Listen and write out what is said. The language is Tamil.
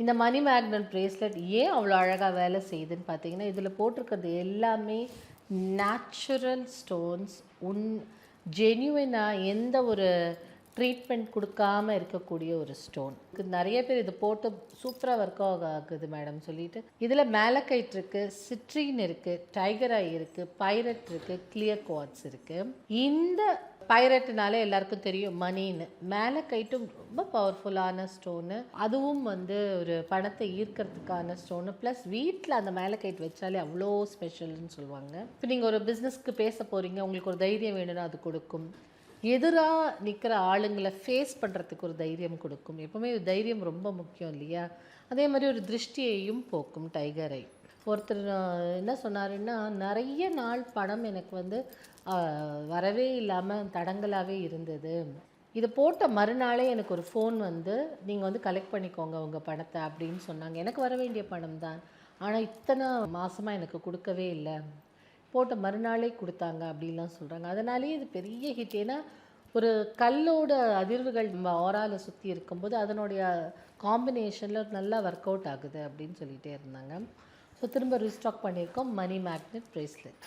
இந்த மணி மேக்னட் ப்ரேஸ்லெட் ஏன் அவ்வளோ அழகாக வேலை செய்யுதுன்னு பார்த்தீங்கன்னா இதில் போட்டிருக்கிறது எல்லாமே நேச்சுரல் ஸ்டோன்ஸ் உன் ஜென்யூனாக எந்த ஒரு ட்ரீட்மெண்ட் கொடுக்காம இருக்கக்கூடிய ஒரு ஸ்டோன் நிறைய பேர் இது போட்டு சூப்பராக ஒர்க் ஆகுது மேடம் சொல்லிட்டு. இதில் மேலக்கைட் இருக்குது சிட்ரின் இருக்குது டைகர் ஐ இருக்குது பைரட் இருக்குது கிளியர் குவாட்ஸ் இருக்குது இந்த பைரட்னாலே எல்லாருக்கும் தெரியும் மணின்னு மேலக்கைட்டும் ரொம்ப பவர்ஃபுல்லான ஸ்டோனு அதுவும் வந்து ஒரு பணத்தை ஈர்க்கறதுக்கான ஸ்டோனு ப்ளஸ் வீட்டில் அந்த மேலக்கைட் வச்சாலே அவ்வளோ ஸ்பெஷல்னு சொல்லுவாங்க. இப்போ நீங்கள் ஒரு பிஸ்னஸ்க்கு பேச போகிறீங்க உங்களுக்கு ஒரு தைரியம் வேணும்னா அது கொடுக்கும். எதிராக நிற்கிற ஆளுங்களை ஃபேஸ் பண்ணுறதுக்கு ஒரு தைரியம் கொடுக்கும். எப்போவுமே தைரியம் ரொம்ப முக்கியம் இல்லையா? அதே மாதிரி ஒரு திருஷ்டியையும் போக்கும் டைகரை ஒருத்தர் என்ன சொன்னாருன்னா நிறைய நாள் பணம் எனக்கு வந்து வரவே இல்லாமல் தடங்கலாகவே இருந்தது. இதை போட்ட மறுநாளே எனக்கு ஒரு ஃபோன் வந்து நீங்கள் வந்து கலெக்ட் பண்ணிக்கோங்க உங்கள் பணத்தை அப்படின்னு சொன்னாங்க. எனக்கு வர வேண்டிய பணம் தான். ஆனால் இத்தனை மாதமாக எனக்கு கொடுக்கவே இல்லை. போட்ட மறுநாளே கொடுத்தாங்க அப்படின்லாம் சொல்கிறாங்க அதனாலேயே இது பெரிய ஹிட் ஏன்னா ஒரு கல்லோட அதிர்வுகள் நம்ம ஓரால சுற்றி இருக்கும்போது அதனுடைய காம்பினேஷனில் நல்லா ஒர்க் அவுட் ஆகுது அப்படின்னு சொல்லிகிட்டே இருந்தாங்க. ஸோ திரும்ப ரீஸ்டாக் பண்ணியிருக்கோம். மணி மேக்னெட் ப்ரேஸ்லெட்